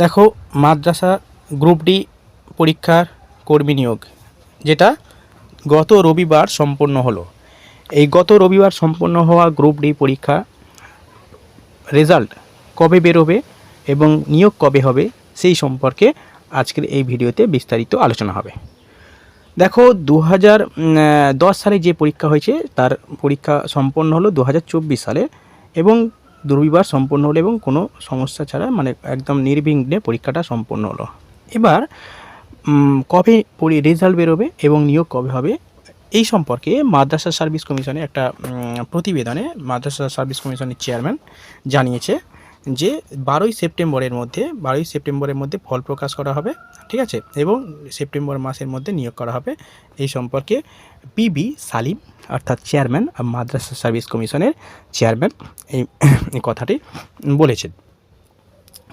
দেখো, মাদ্রাসা group D পরীক্ষার কর্মী নিয়োগ, যেটা গত রবিবার সম্পন্ন হলো। এই গত রবিবার সম্পন্ন হওয়া গ্রুপ ডি পরীক্ষা রেজাল্ট কবে বেরোবে এবং নিয়োগ কবে হবে, সেই সম্পর্কে আজকের এই ভিডিওতে বিস্তারিত আলোচনা হবে। দেখো দু হাজার দশ সালে যে পরীক্ষা হয়েছে, তার পরীক্ষা সম্পন্ন হলো দু হাজার চব্বিশ সালে এবং রবিবার সম্পন্ন হলো এবং কোনো সমস্যা ছাড়া মানে একদম নির্বিঘ্নে পরীক্ষাটা সম্পন্ন হলো। এবার কবে রেজাল্ট বেরোবে এবং নিয়োগ কবে হবে? এই সম্পর্কে মাদ্রাসা সার্ভিস কমিশনে একটা প্রতিবেদনে মাদ্রাসা সার্ভিস কমিশনের চেয়ারম্যান জানিয়েছে। যে বারোই সেপ্টেম্বরের মধ্যে, বারোই সেপ্টেম্বরের মধ্যে ফল প্রকাশ করা হবে, ঠিক আছে? এবং সেপ্টেম্বর মাসের মধ্যে নিয়োগ করা হবে। এই সম্পর্কে পিবি সালিম, অর্থাৎ চেয়ারম্যান, মাদ্রাসা সার্ভিস কমিশনের চেয়ারম্যান, এই কথাটি বলেছেন।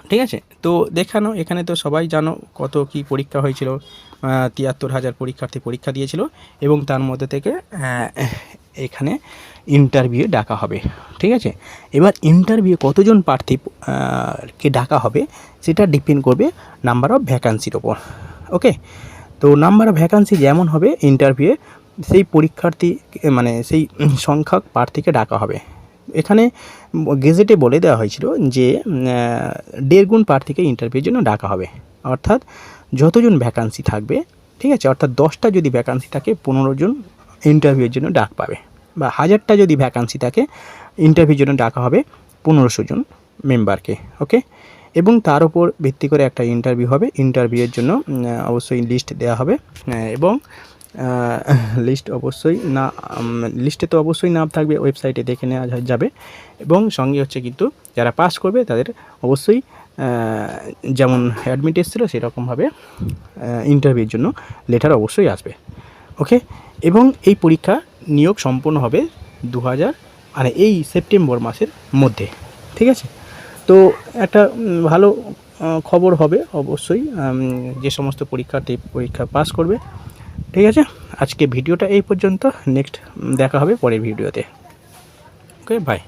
ঠিক আছে? তো দেখানো, এখানে তো সবাই জানো কত কি পরীক্ষা হয়েছিল। তিয়াত্তর হাজার পরীক্ষার্থী পরীক্ষা দিয়েছিল এবং তার মধ্যে থেকে এখানে ইন্টারভিউ ডাকা হবে, ঠিক আছে? এবার ইন্টারভিউ কতজন প্রার্থী কে ডাকা হবে সেটা ডিপেন্ড করবে নাম্বার অফ ভ্যাকান্সির ওপর ওকে তো নাম্বার অফ ভ্যাকান্সি যেমন হবে ইন্টারভিউয়ে সেই পরীক্ষার্থী মানে সেই সংখ্যক প্রার্থীকে ডাকা হবে। এখানে গেজেটে বলে দেওয়া হয়েছিল যে দেড় গুণ প্রার্থীকে ইন্টারভিউর জন্য ডাকা হবে। অর্থাৎ যতজন ভ্যাকান্সি থাকবে, ঠিক আছে? অর্থাৎ দশটা যদি ভ্যাকান্সি থাকে, পনেরো জন ইন্টারভিউর জন্য ডাক পাবে। বা হাজারটা যদি ভ্যাকান্সি থাকে ইন্টারভিউর জন্য ডাকা হবে পনেরোশো জন মেম্বারকে ওকে এবং তার উপর ভিত্তি করে একটা ইন্টারভিউ হবে। ইন্টারভিউয়ের জন্য অবশ্যই লিস্ট দেওয়া হবে। এবং লিস্ট অবশ্যই না লিস্টে তো অবশ্যই নাম থাকবে ওয়েবসাইটে দেখে নেওয়া যাবে। এবং সঙ্গে হচ্ছে কিন্তু যারা পাস করবে, তাদের অবশ্যই যেমন অ্যাডমিট এসেছিল, সেরকমভাবে ইন্টারভিউর জন্য লেটার অবশ্যই আসবে ওকে এবং এই পরীক্ষা নিয়োগ সম্পন্ন হবে দু হাজার মানে এই সেপ্টেম্বর মাসের মধ্যে, ঠিক আছে? তো একটা ভালো খবর হবে অবশ্যই যে সমস্ত পরীক্ষার্থী পরীক্ষা পাস করবে, ঠিক আছে? আজকে ভিডিওটা এই পর্যন্ত, নেক্সট দেখা হবে পরের ভিডিওতে। Okay bye